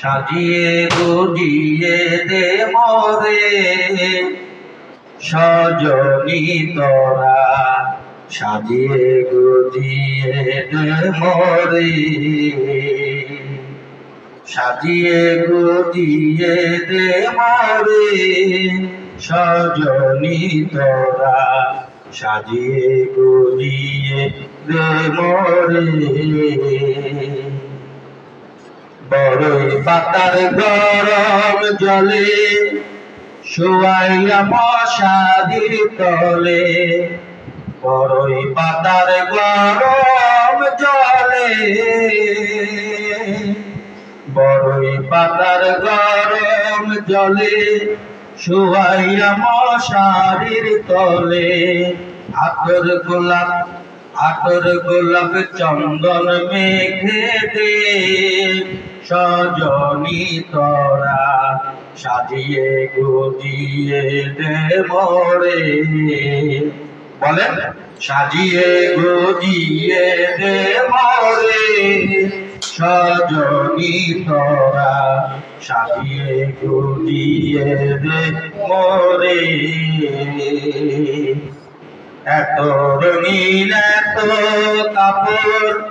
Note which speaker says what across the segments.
Speaker 1: সাজিয়ে গুজিয়ে দে মরে। সজনী তোরা সাজিয়ে গুজিয়ে দে মরে। সাজিয়ে গুজিয়ে দে মরে। সজনী তোরা সাজিয়ে গুজিয়ে দে মরে। বড়ই পাতার গরম জলে, শুয়াইয়া মশাদির তলে। বড়ই পাতার গরম জলে, বড়ই পাতার গরম জলে, শুয়াইয়া মশারির তলে। আতর গোলাপ আতর গোলাপ চন্দন মেঘে দে সজনী তরা সাজিয়ে গুজিয়ে দে মরে। বলেন, সাজিয়ে গুজিয়ে দে মরে। সজনী তরা সাজিয়ে গুজিয়ে দে মরে। এত রঙিন এত কাপড়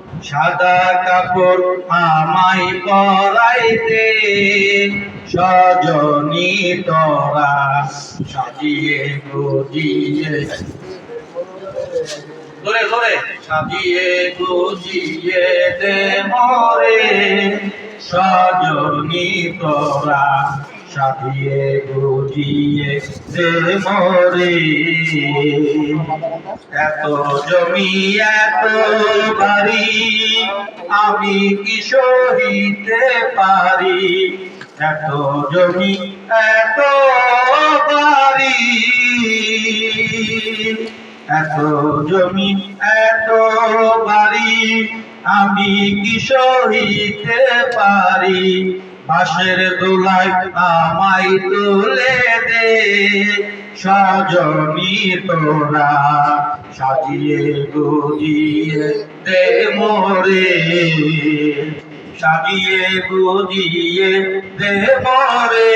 Speaker 1: সাদা কাপড় আমায় পরাইতে, সজনী তরা সাজিয়ে গুজিয়ে। ধরে ধরে। সাজিয়ে গুজিয়ে দে মরে, সজনী তরা সাজিয়ে গুজিয়ে দে মরে। এত জমি, এত বাড়ি, আমি কি সহিতে পারি? এত জমি, এত বাড়ি, এত জমি, এত বাড়ি, আমি কি সহিতে পারি? বাঁশের দোলায় আমায় তুলে দে, সজনী তোরা সাজিয়ে গুজিয়ে দে মোরে। সাজিয়ে গুজিয়ে দে মরে,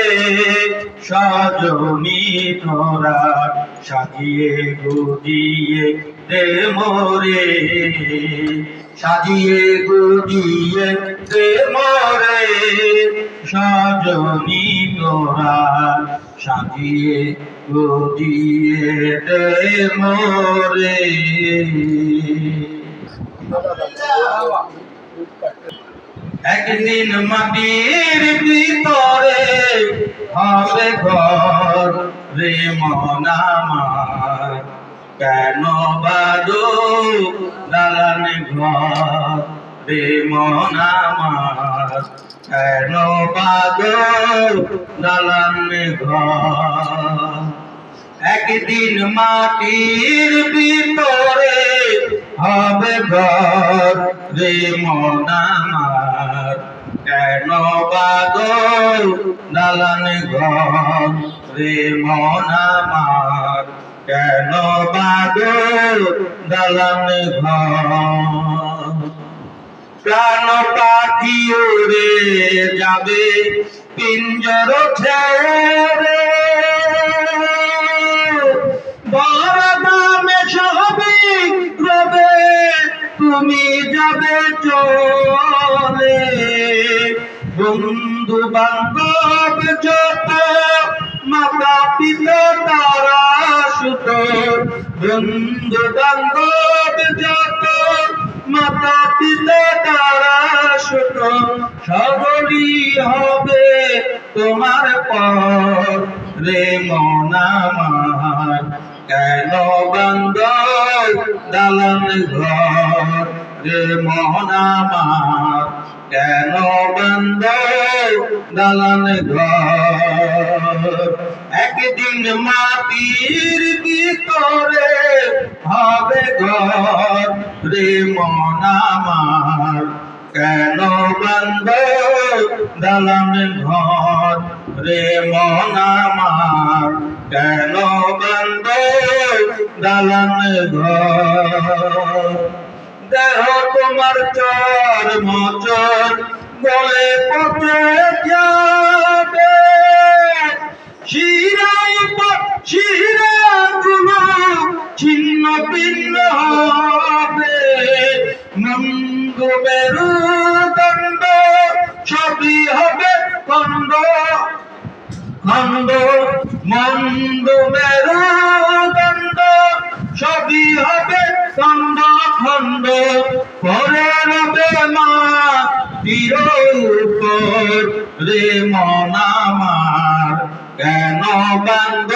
Speaker 1: সজনী তোরা সাজিয়ে গুজিয়ে দে মরে। সাজিয়ে গুজিয়ে দে মরে, সজনী তোরা সাজিয়ে গুজিয়ে দে মরে। একদিন মাটির ভিতরে হবে ঘর রে মন কেন বাদো? দালান ঘর রে কেন বাদো? দালান ঘর। একদিন মাটির ভিতরে হবে ঘর রে মন আমার। কেন বাদল দালান ঘর রে মন কেন বাদল দালান ঘর? প্রাণ পাখি উড়ে যাবে, পিঞ্জর ছেড়ে। বড় দামে রবে, তুমি যাবে চলে। বন্ধু বান্ধব যত মাতা পিতা তারা সুত বন্ধু যত মাতা পিতা তারা সুত সকলই হবে তোমার পর রে মন আমার। কেন বন্ধ দালান ঘর? রে মন আমার কেন দালান ঘর? একদিন মাটির ভিতরে হবে ঘর রে মন আমার কেন বন্ধ দালান ঘর রে মন আমার কেন বন্ধ দালান ঘর? দেহ তোমার চর মচর বলে পথে যাবে। শিরাই শিরা গুলো ছিন্ন ভিন্ন হবে। মন্দ মেরুদণ্ড, সবই হবে খণ্ড। খণ্ড, মন্দ মেরুদণ্ড সবই হবে খণ্ড খণ্ড পরে রবে মা তীর উপর রে মন আমার। কেন বান্ধ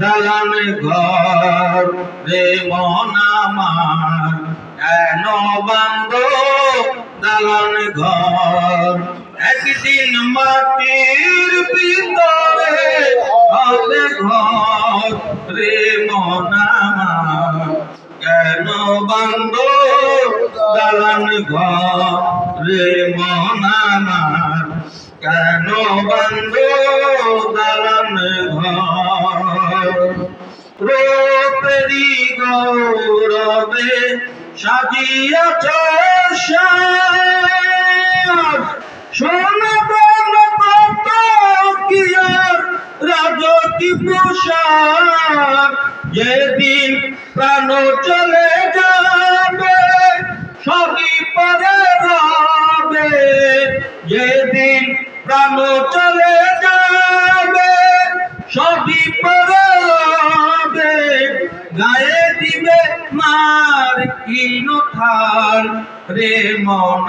Speaker 1: দালান ঘর রে মন আমার? কেন বান্ধ দালান ঘর? একদিন মাটির ভিতরে হবে ঘর। রে মন আমার কেন বান্ধ দালান ঘর রে মন আমার কেন বান্ধ দালান ঘর রূপেরি গৌরবে সাজিয়াছ সোনা বন কত রাজকি পোশাক যেদিন প্রাণ চলে যাবে, সবই পরে রবে যেদিন প্রাণ চলে যাবে, সবই পরে রবে গায়ে দিবে মার কিন থাল রে মন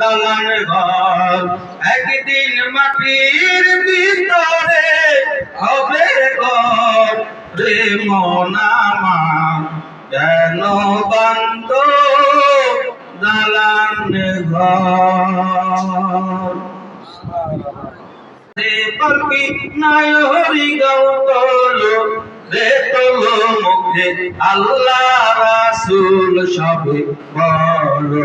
Speaker 1: দালান ঘর। একদিন মাটির ভিতরে হবে ঘর। রে মন কেন বন্ধ দালান ঘর? রে পালকি নায়রি গাও তোলো রে তোলো মুখে আল্লাহ রাসূল সবে বলো।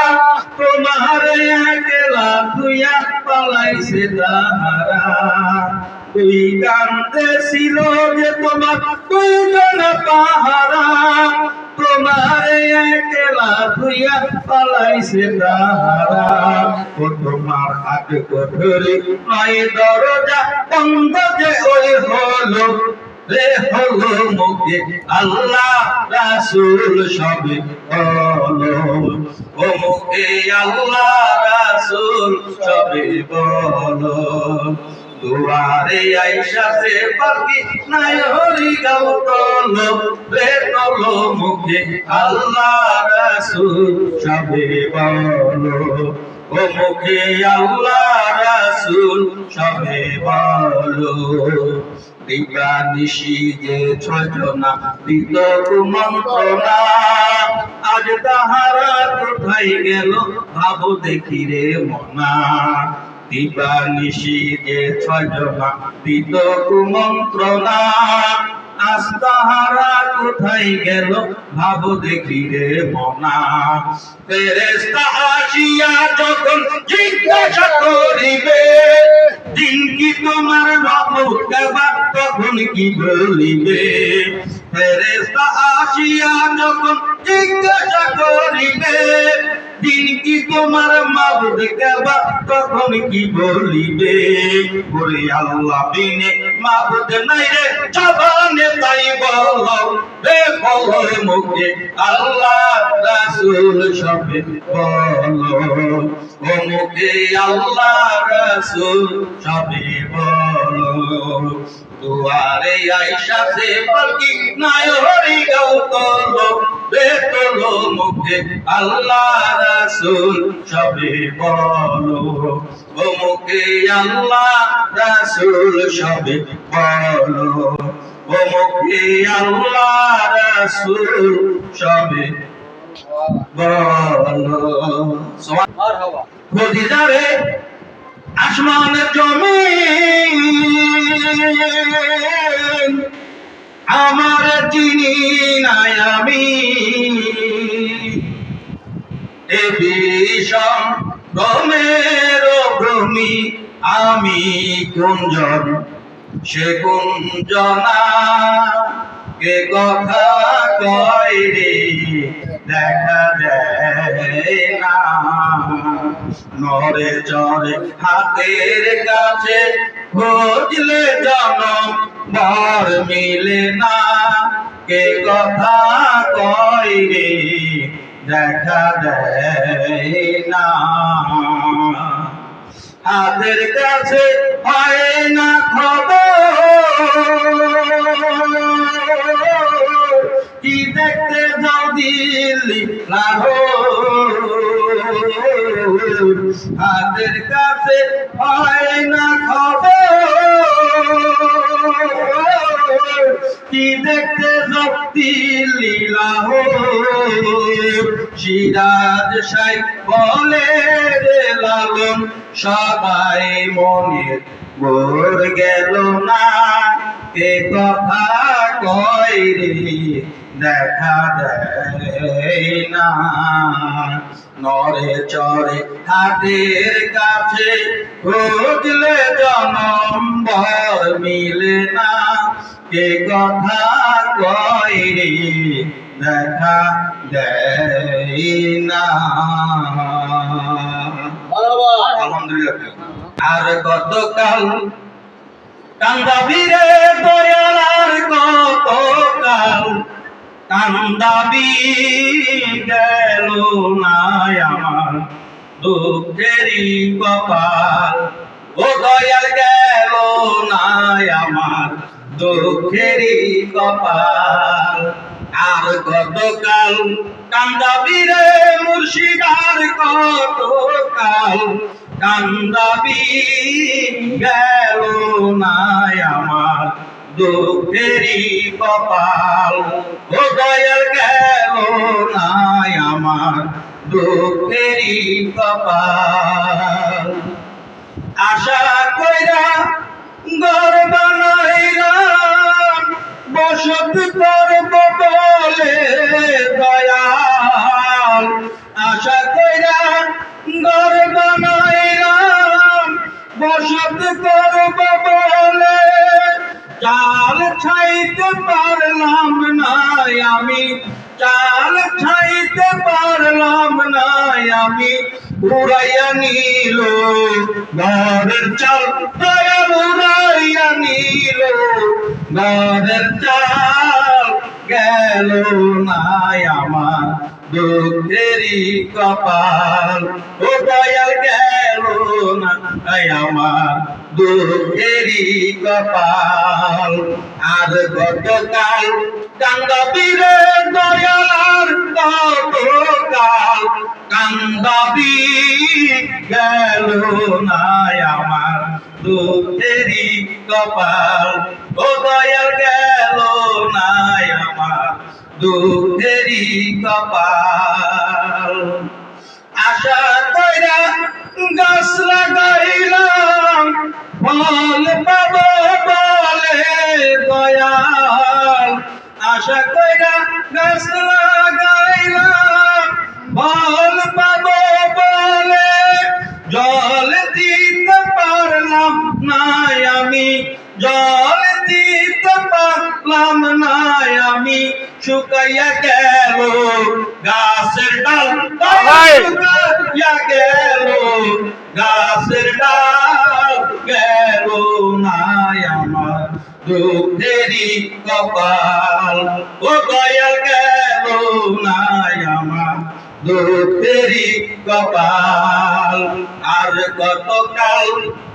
Speaker 1: তোমার একলা তুইয়া পালাইছে দুই কান্দে ছিল যে তোমার দুজন পাহারা। তোমার তুইয়া পালাইছে তাহারা। ও তোমার হাত কোঠরে নয় দরজা বন্ধ যে ওই হলো। রে মুখে আল্লাহ রাসূল সবে বলো। ও মুখে আল্লাহ রাসূল সবে বলো। গাও তলো রে মুখে আল্লাহ রাসূল সবে বলো। ও মুখে আল্লাহ রাসূল সবে বলো। দিবা নিশি যে ছজনা দিত কুমন্ত্রণা। আজ তাহারা কোথায় গেল ভাবো দেখি রে মনা। দিবা নিশি যে ছজনা দিত কুমন্ত্রণা। আজ তাহারা কোথায় গেল? ভাবো দেখি রে মনা। ফেরেস্তা আসিয়া যখন জিজ্ঞাসা করিবে, দিন কি তোমার রব দেবা তখন কি বলিবে? ফেরেস্তা আসিয়া যখন জিজ্ঞাসা করিবে তোমার মাবুদ কেবা তখন কি বলিবে? বলি আল্লাহ, বিনে মাবুদ নাই রে, জবানে তাই বলো। রে বলো মুখে আল্লাহ রাসূল সবে বলো। মুখে আল্লাহ রাসূল সবে বলো দুয়ারে আইসা সে পালকি নাই হরি মুখে আল্লাহ রাসূল সবে বলো মুখে আল্লাহ রাসূল সবে বলো মুখে আল্লাহ রাসূল সবে বলো
Speaker 2: মারহাবা
Speaker 1: আসমানের জমিন, আমার চিনি নাই আমি। এ বিষম গমের ভূমি আমি কুঞ্জন, সে কুঞ্জনা কে কথা কয় রে? দেখা দেয় না। নরে চরে হাতের কাছে খুঁজলে জনম বর মিলে না। কে কথা কয় দেখা দেয় না। হাতের কাছে হয় না খবর। দিল্লি লাহোর হাতের কাছে হয় না খবর। কি দেখতে দিল্লি লাহোর সিরাজ সাই বলে রে লালন, সবাই মনের বোর গেল না। কে কথা কয় রে দেখা দেয় না। নরে চরে হাতের কাছে খুঁজলে জনম বর মিলে না। কে কথা কয় দেখা দেয় না। আলহামদুলিল্লাহ। আর গতকাল কান্দাবি কান্দাবি গেল না আমার। দুঃখেরই কপাল, ও দয়াল গেল না আমার। দুঃখেরই কপাল, আর গতকাল কান্দাবি রে মুর্শিদার, গতকাল কান্দাবি গেল না আমার। দুঃখেরই কপাল। ও দয়াল গেল নাই আমার দুঃখেরই কপাল? আশা কইরা ঘর বানাইলাম, বসত করব বলে দয়াল। আশা কইরা ঘর বানাইলাম, বসত করব বলে চাল ছাইতে পারলাম না আমি। চাল ছাইতে পারলাম না আমি। উড়াইয়া নিল, ঘরের চাল দয়াল উড়াইয়া নিল, ঘরের চাল গেল না আমার। দুঃখেরই কপাল। ও দয়াল গেল না আমার দুঃখেরই কপাল। আর গতকাল কান্দাবিরে দয়ালার গতকাল কান্দাবি গেল না আমার দুঃখেরই কপাল। ও দয়াল গেল দুঃখেরই কপাল। আশা কইরা গাছ লাগাইলাম ফল পাব বলে দয়াল। আশা কইরা গাছ লাগাইলাম
Speaker 3: ভাই।
Speaker 1: গাছের ডাল গেল নাই আমার কপাল ও দয়াল গেল নাই আমার দুঃখেরই কপাল আর কত কাল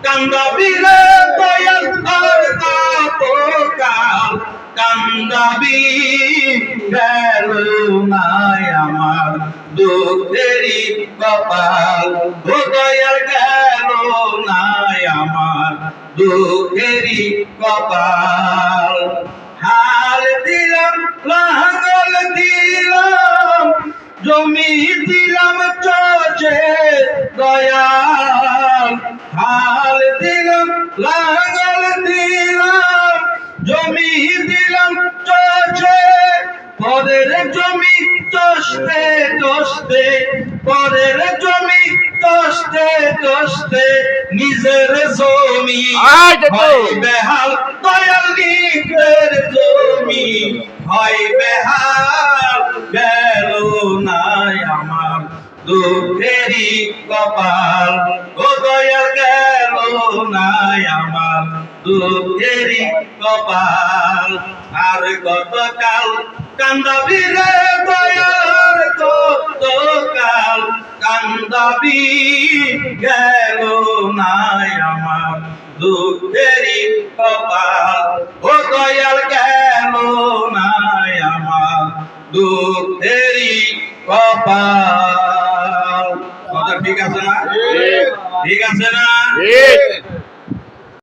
Speaker 1: কান্দাবি রে দয়াল আর কত কাল কান্দাবি গেল নাই আমার দুঃখেরই কপাল। ও দয়াল গেল নাই আমার দুঃখেরই কপাল। হাল দিলাম লাঙ্গল দিলাম, জমি দিলাম চোচে দয়াল। হাল দিলাম লাঙ্গল দিলাম পরের জমি চষতে চষতে পরের জমি চষতে চষতে নিজের জমি বেহাল দয়াল নিজের জমি হয় বেহাল গেল নাই আমার দুঃখেরই কপাল। ও দয়াল গেল নাই আমার দুঃখেরই কপাল। আর গতকাল কান্দাবি রে দয়াল গতকাল কান্দাবি গেল নাই আমার দুঃখেরই কপাল। ও দয়াল গেল নাই আমার দুঃখেরই কপাল। কথা ঠিক আছে না
Speaker 2: ঠিক।
Speaker 1: ঠিক আছে না
Speaker 3: ঠিক।